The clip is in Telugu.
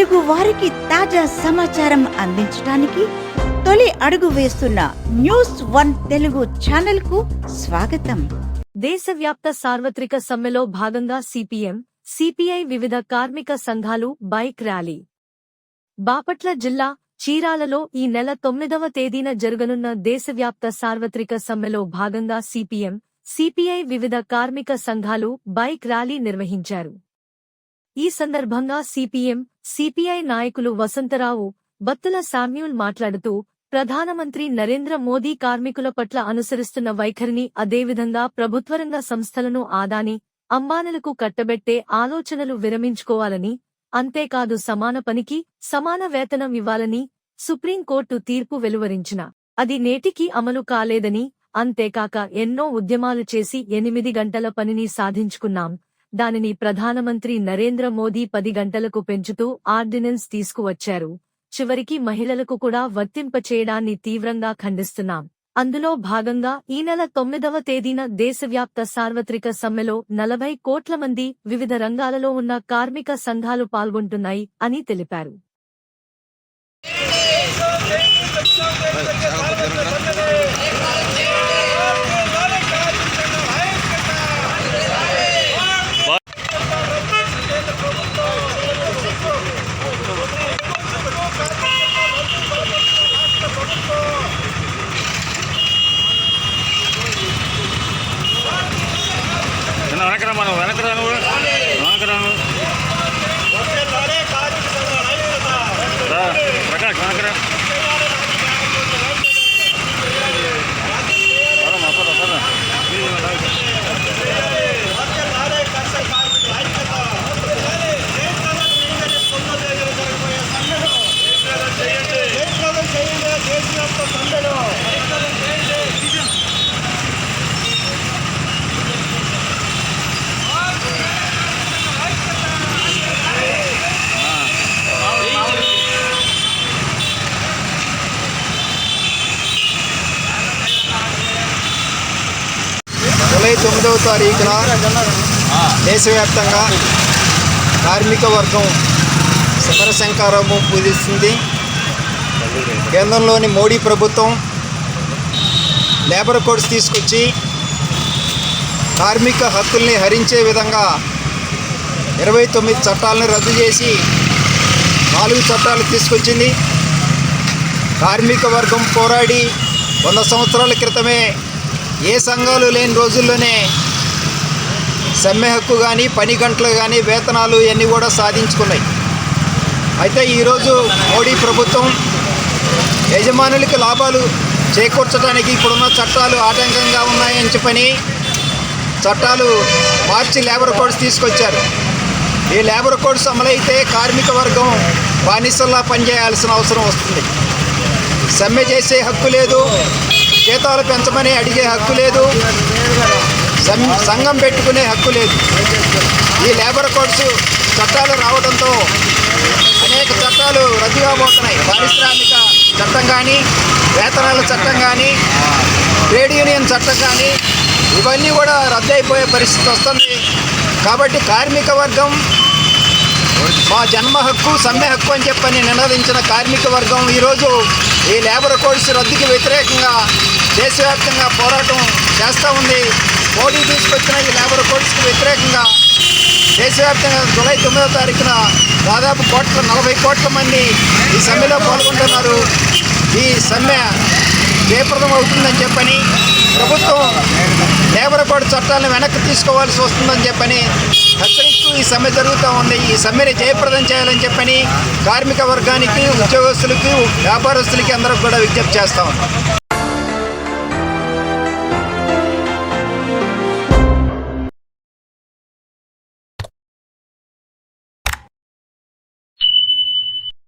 తెలుగు వారికి తాజా సమాచారం అందించడానికి తొలి అడుగు వేస్తున్న న్యూస్ వన్ తెలుగు ఛానల్కు స్వాగతం. దేశవ్యాప్త సార్వత్రిక సమ్మెలో భాగంగా సిపిఎం సిపిఐ వివిధ కార్మిక సంఘాలు బైక్ ర్యాలీ. బాపట్ల జిల్లా చీరాలలో ఈ నెల తొమ్మిదవ తేదీన జరగనున్న దేశవ్యాప్త సార్వత్రిక సమ్మెలో భాగంగా సిపిఎం సిపిఐ వివిధ కార్మిక సంఘాలు బైక్ ర్యాలీ నిర్వహించారు. ఈ సందర్భంగా సిపిఎం సిపిఐ నాయకులు వసంతరావు బత్తుల శామ్యూల్ మాట్లాడుతూ ప్రధానమంత్రి నరేంద్ర మోదీ కార్మికుల పట్ల అనుసరిస్తున్న వైఖరిని అదేవిధంగా ప్రభుత్వరంగ సంస్థలను ఆదాని అంబానులకు కట్టబెట్టే ఆలోచనలు విరమించుకోవాలని అంతేకాదు సమాన పనికి సమాన వేతనం ఇవ్వాలని సుప్రీంకోర్టు తీర్పు వెలువరించిన. అది నేటికి అమలు కాలేదని అంతేకాక ఎన్నో ఉద్యమాలు చేసి ఎనిమిది గంటల పనిని సాధించుకున్నాం. దానిని ప్రధానమంత్రి నరేంద్ర మోదీ పది గంటలకు పెంచుతూ ఆర్డినెన్స్ తీసుకువచ్చారు. చివరికి మహిళలకు కూడా వర్తింపచేయడాన్ని తీవ్రంగా ఖండిస్తున్నాం. అందులో భాగంగా ఈ నెల తొమ్మిదవ తేదీన దేశవ్యాప్త సార్వత్రిక సమ్మెలో నలభై కోట్ల మంది వివిధ రంగాలలో ఉన్న కార్మిక సంఘాలు పాల్గొంటున్నాయి అని తెలిపారు. Caraca, తొమ్మిదవ తారీఖున దేశవ్యాప్తంగా కార్మిక వర్గం సమరశంకారము పూజిస్తుంది. కేంద్రంలోని మోడీ ప్రభుత్వం లేబర్ కోడ్స్ తీసుకొచ్చి కార్మిక హక్కుల్ని హరించే విధంగా ఇరవై తొమ్మిది చట్టాలను రద్దు చేసి నాలుగు చట్టాలు తీసుకొచ్చింది. కార్మిక వర్గం పోరాడి వంద సంవత్సరాల క్రితమే ఏ సంఘాలు లేని రోజుల్లోనే సమ్మె హక్కు కానీ పని గంటలు కానీ వేతనాలు ఇవన్నీ కూడా సాధించుకున్నాయి. అయితే ఈరోజు మోడీ ప్రభుత్వం యజమానులకి లాభాలు చేకూర్చడానికి ఇప్పుడున్న చట్టాలు ఆటంకంగా ఉన్నాయని చెప్పని చట్టాలు మార్చి లేబర్ కోడ్స్ తీసుకొచ్చారు. ఈ లేబర్ కోడ్స్ అమలైతే కార్మిక వర్గం బానిసల్లా పనిచేయాల్సిన అవసరం వస్తుంది. సమ్మె చేసే హక్కు లేదు జీతాలు పెంచమని అడిగే హక్కు లేదు. సం- సంఘం పెట్టుకునే హక్కు లేదు. ఈ లేబర్ కోడ్స్ చట్టాలు రావడంతో అనేక చట్టాలు రద్దు కాబోతున్నాయి పారిశ్రామిక చట్టం కానీ వేతనాల చట్టం కానీ ట్రేడ్ యూనియన్ చట్టం కానీ ఇవన్నీ కూడా రద్దు అయిపోయే పరిస్థితి వస్తుంది. కాబట్టి కార్మిక వర్గం మా జన్మ హక్కు సమ్మె హక్కు అని చెప్పని నినదించిన కార్మిక వర్గం ఈరోజు ఈ లేబర్ కోడ్స్ రద్దుకి వ్యతిరేకంగా దేశవ్యాప్తంగా పోరాటం చేస్తూ ఉంది. మోడీ తీసుకొచ్చిన ఈ లేబర్ కోడ్స్కి వ్యతిరేకంగా దేశవ్యాప్తంగా జూలై తొమ్మిదో తారీఖున దాదాపు కోట్ల నలభై కోట్ల మంది ఈ సమ్మెలో పాల్గొంటున్నారు. ఈ సమ్మె జయప్రదం అవుతుందని చెప్పని ప్రభుత్వం లేబర్ కోడ్ చట్టాలను వెనక్కి తీసుకోవాల్సి వస్తుందని చెప్పని హెచ్చరిస్తూ ఈ సమ్మె జరుగుతూ ఉంది. ఈ సమ్మెని జయప్రదం చేయాలని చెప్పని కార్మిక వర్గానికి ఉద్యోగస్తులకి వ్యాపారస్తులకి అందరికి కూడా విజ్ఞప్తి చేస్తా ఉన్నాం.